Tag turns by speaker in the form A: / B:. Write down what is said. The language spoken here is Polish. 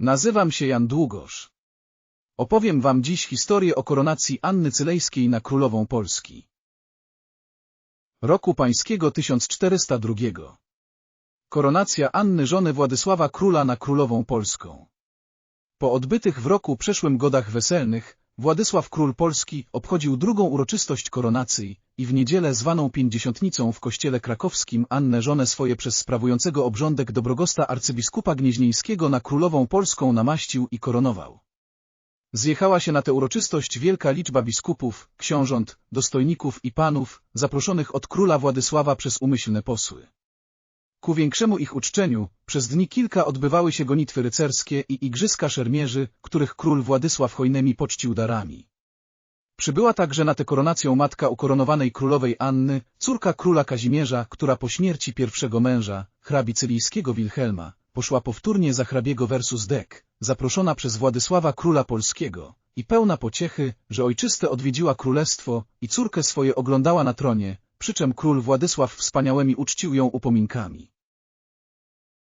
A: Nazywam się Jan Długosz. Opowiem wam dziś historię o koronacji Anny Cylejskiej na królową Polski. Roku pańskiego 1402. Koronacja Anny żony Władysława Króla na królową Polską. Po odbytych w roku przeszłym godach weselnych, Władysław Król Polski obchodził drugą uroczystość koronacji i w niedzielę zwaną pięćdziesiątnicą w kościele krakowskim Annę żonę swoje przez sprawującego obrządek Dobrogosta arcybiskupa Gnieźnieńskiego na królową polską namaścił i koronował. Zjechała się na tę uroczystość wielka liczba biskupów, książąt, dostojników i panów, zaproszonych od króla Władysława przez umyślne posły. Ku większemu ich uczczeniu, przez dni kilka odbywały się gonitwy rycerskie i igrzyska szermierzy, których król Władysław hojnymi poczcił darami. Przybyła także na tę koronację matka ukoronowanej królowej Anny, córka króla Kazimierza, która po śmierci pierwszego męża, hrabi cylijskiego Wilhelma, poszła powtórnie za hrabiego versus Dek, zaproszona przez Władysława króla polskiego i pełna pociechy, że ojczyste odwiedziła królestwo i córkę swoje oglądała na tronie, przy czym król Władysław wspaniałymi uczcił ją upominkami.